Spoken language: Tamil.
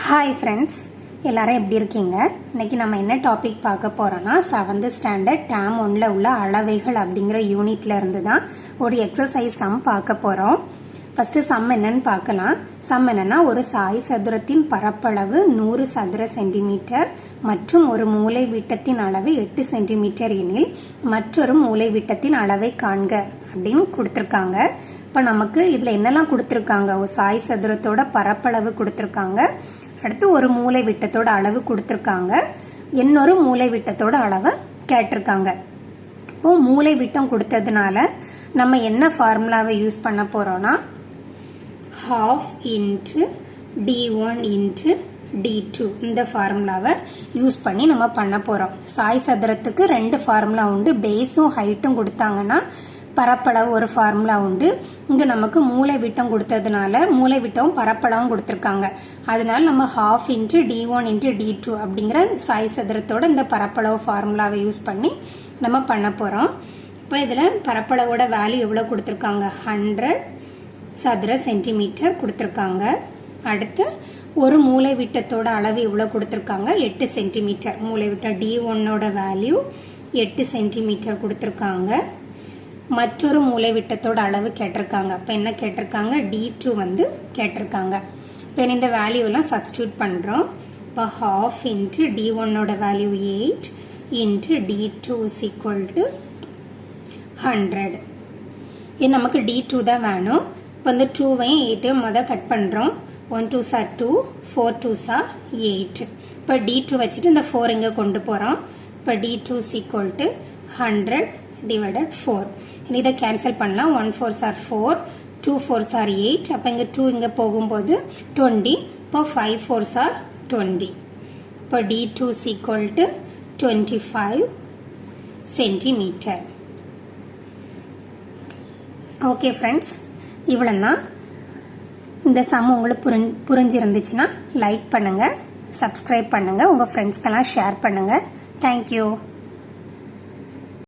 ஹாய் ஃப்ரெண்ட்ஸ் எல்லாரும் எப்படி இருக்கீங்க? இன்னைக்கு நம்ம என்ன டாபிக் பார்க்க போகிறோன்னா செவன்த் ஸ்டாண்டர்ட் டேம் ஒன்ல உள்ள அளவைகள் அப்படிங்கிற யூனிட்ல இருந்து தான் ஒரு எக்ஸசைஸ் சம் பார்க்க போகிறோம் ஃபஸ்ட்டு சம் என்னன்னு பார்க்கலாம். சம் என்னன்னா ஒரு சாய் சதுரத்தின் பரப்பளவு நூறு சதுர சென்டிமீட்டர் மற்றும் ஒரு மூலை விட்டத்தின் அளவு எட்டு சென்டிமீட்டர் எனில் மற்றொரு மூலை விட்டத்தின் அளவை காண்க அப்படின்னு கொடுத்துருக்காங்க. இப்போ நமக்கு இதில் என்னெல்லாம் கொடுத்துருக்காங்க? ஒரு சாய் சதுரத்தோட பரப்பளவு கொடுத்துருக்காங்க. அடுத்து ஒரு மூலை விட்டத்தோட அளவு கொடுத்துருக்காங்க. இன்னொரு மூலை விட்டத்தோட அளவை கேட்டிருக்காங்க. இப்போ மூலை விட்டம் கொடுத்ததுனால நம்ம என்ன ஃபார்முலாவை யூஸ் பண்ண போகிறோன்னா half into D one into D two இந்த ஃபார்முலாவை யூஸ் பண்ணி நம்ம பண்ண போகிறோம் சாய் சதுரத்துக்கு ரெண்டு ஃபார்முலா உண்டு. பேஸும் ஹைட்டும் கொடுத்தாங்கன்னா பரப்பளவு ஒரு ஃபார்முலா உண்டு. இங்கே நமக்கு மூளை விட்டம் கொடுத்ததுனால மூளை விட்டம் பரப்பளவும் கொடுத்துருக்காங்க. அதனால நம்ம half into D one into D two அப்படிங்கிற சாய் சதுரத்தோட இந்த பரப்பளவு ஃபார்முலாவை யூஸ் பண்ணி நம்ம பண்ண போகிறோம் இப்போ இதில் பரப்பளவோட வேல்யூ எவ்வளோ கொடுத்துருக்காங்க? ஹண்ட்ரட் சதுர சென்டிமீட்டர் கொடுத்துருக்காங்க. அடுத்து ஒரு மூளை விட்டத்தோட அளவு எவ்வளோ கொடுத்துருக்காங்க? எட்டு சென்டிமீட்டர் மூளை விட்டம் டி ஒன்னோட வேல்யூ எட்டு சென்டிமீட்டர் கொடுத்துருக்காங்க. மற்றொரு மூலைவிட்டத்தோட அளவு கேட்டிருக்காங்க. அப்போ என்ன கேட்டிருக்காங்க? டி டூ வந்து கேட்டிருக்காங்க. இப்போ இந்த வேல்யூலாம் சப்ஸ்டியூட் பண்ணுறோம் இப்போ ஹாஃப் இன்ட்டு டி ஒன்னோட value eight into D two is equal to hundred இது நமக்கு டி டூ தான் வேணும். இப்போ வந்து டூவையும் எயிட்டையும் மொதல் கட் பண்ணுறோம் one two sir two four two sir eight இப்போ டி டூ வச்சுட்டு இந்த ஃபோர் இங்கே கொண்டு போகிறோம் இப்போ D two is equal to hundred divided four இதை கேன்சல் பண்ணலாம். One fours are four two fours sir eight அப்போ இங்கே டூ இங்கே போகும்போது டுவெண்ட்டி இப்போ ஃபைவ் ஃபோர்ஸ் ஆர் டுவெண்ட்டி இப்போ D two is equal to twenty five centimetre okay friends இவ்வளோ தான் இந்த சம் உங்களுக்கு புரிஞ் புரிஞ்சிருந்துச்சுன்னா லைக் பண்ணுங்கள் சப்ஸ்கிரைப் பண்ணுங்கள் உங்கள் ஃப்ரெண்ட்ஸ்க்கெல்லாம் ஷேர் பண்ணுங்கள் தேங்க்யூ